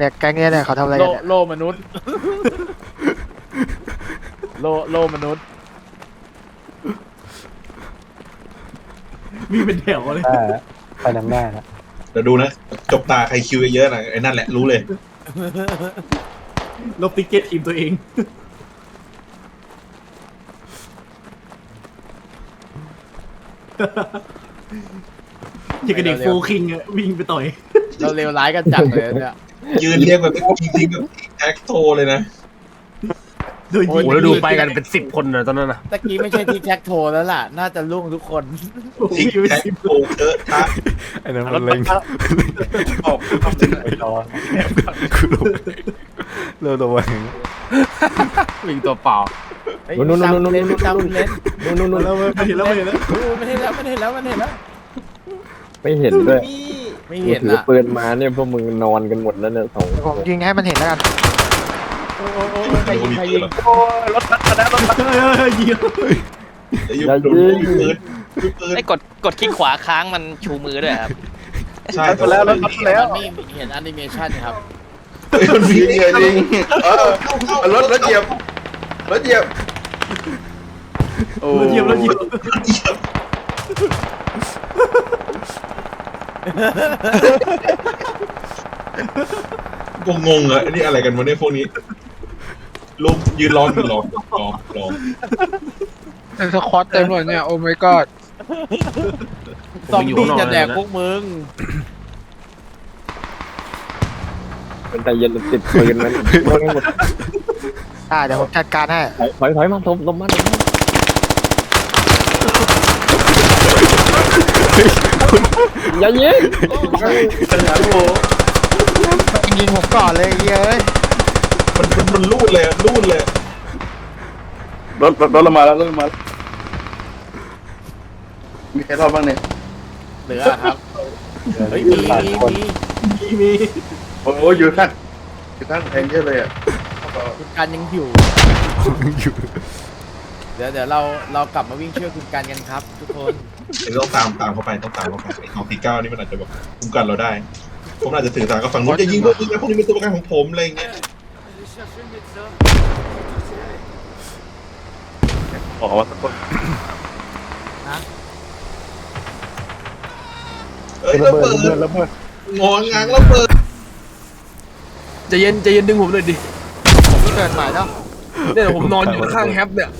เนี่ยแก๊งเนี้ยเนี่ยเขาทำอะไรโลกันเนี่ยโลมนุษย์ โลโลมนุษย์ มีเป็นแถวเลยได้แล้วไปนำหน้าแล้วเดี๋ยวดูนะ จบตาใครคิวเยอะๆนะไอ้นั่นแหละรู้เลย ลบติ๊กเก็ตทีมตัวเอง อย่างกับเด็กโฟร์คิงอะวิ่งไปต่อย เราเลวร้ายกันจังเลยเนี่ย ยืนเรียกแบบจริงๆแบบแท็กโทเลยนะ โดยโอ้ยิยงโอ้แล้วดูไปกันเป็นสิบคนนะตอนนั้นนะตะกี้ไม่ใช่ที่แจ็คโทรแล้วล่ะ น่าจะล่วงทุกคนทิกแท็กโทเตอร์ทักไอ้นั่นมันเล็งออกไปรอกูลงเริ่มระแวงวิ่งตัวเปล่าเฮ้ยตามเล่นตามเล่นนู่นนู่นนู่นแล้วมันเห็นแล้วมันเห็นแล้วโอ้ไม่เห็นแล้วไม่เห็นแล้วไม่เห็นแล้วไม่เห็นด้วย ไม่กูเห็นถืออะปืนมาเนี่ยพวกมึงนอนกันหมดแล้วเนี่ยสองเดี๋ยวผมยิงให้มันเห็นแล้วกันโอ้โอ้โอ้ใครยิงใครยิงโอ้ยรถตัดแล้วรถตัดเฮ้ยเฮ้ยยิงอย่าโดนปืนปืนไอ้กดกดคลิกขวาค้างมันชูมือด้วยครับใช่แล้วรถตัดแล้วมันมีเห็นแอนิเมชันครับมันมียิงเลยยิงเออรถรถเหยียบรถเหยียบโอ้รถเหยียบรถเหยียบ กูงงอะไอ้นี่อะไรกันวะเนี่ยพวกนี้ลุกยืนรอยืนรอรอรอสควอตเต็มเลยเนี่ยโอ้ my god ซอมบี้จะแดกพวกมึงเป็นใจเย็นติดปืนมันโดนหมดอ่าเดี๋ยวผมจัดการให้ถอยถอยมาลมลมมาลมมา อย่ายิงยิงผมก่อนเลยไอ้เหี้ยเอ้ยมันมันมันรูดเลยอะรูดเลยรถรถรถเรามาแล้วรถเรามาแล้วมีใครรอดบ้างเนี่ยเหลือครับเฮ้ยมีมีมีมีมีโอ้โหอยู่ข้างอยู่ข้างแทงเยอะเลยอะคุณการยังอยู่อยู่ เดี๋ยวเดี๋ยวเราเรากลับมาวิ่งช่วยคุณการกันครับ ทุกคนเดี๋ยวต้องตามตามเข้าไปต้องตามเข้าไปไอ้ของตีเก้านี่มันอาจจะแบบคุ้มกันเราได้ ผมอาจจะสื่อสารกับฝั่งนู้นจะยิงพวกมึงนะพวกนี้เป็นตัวประกันของผมอะไรอย่างเงี้ยออกมาสักคนเอ้ยระระเบิเบิดดระเบิดระเบิดงองางระเบิดใจเย็นใจเย็นดึงผมหน่อยดิ ผมเพิ่งเกิดใหม่แล้วเนี่ยผมนอนอยู่ข้างแฮปเนี่ย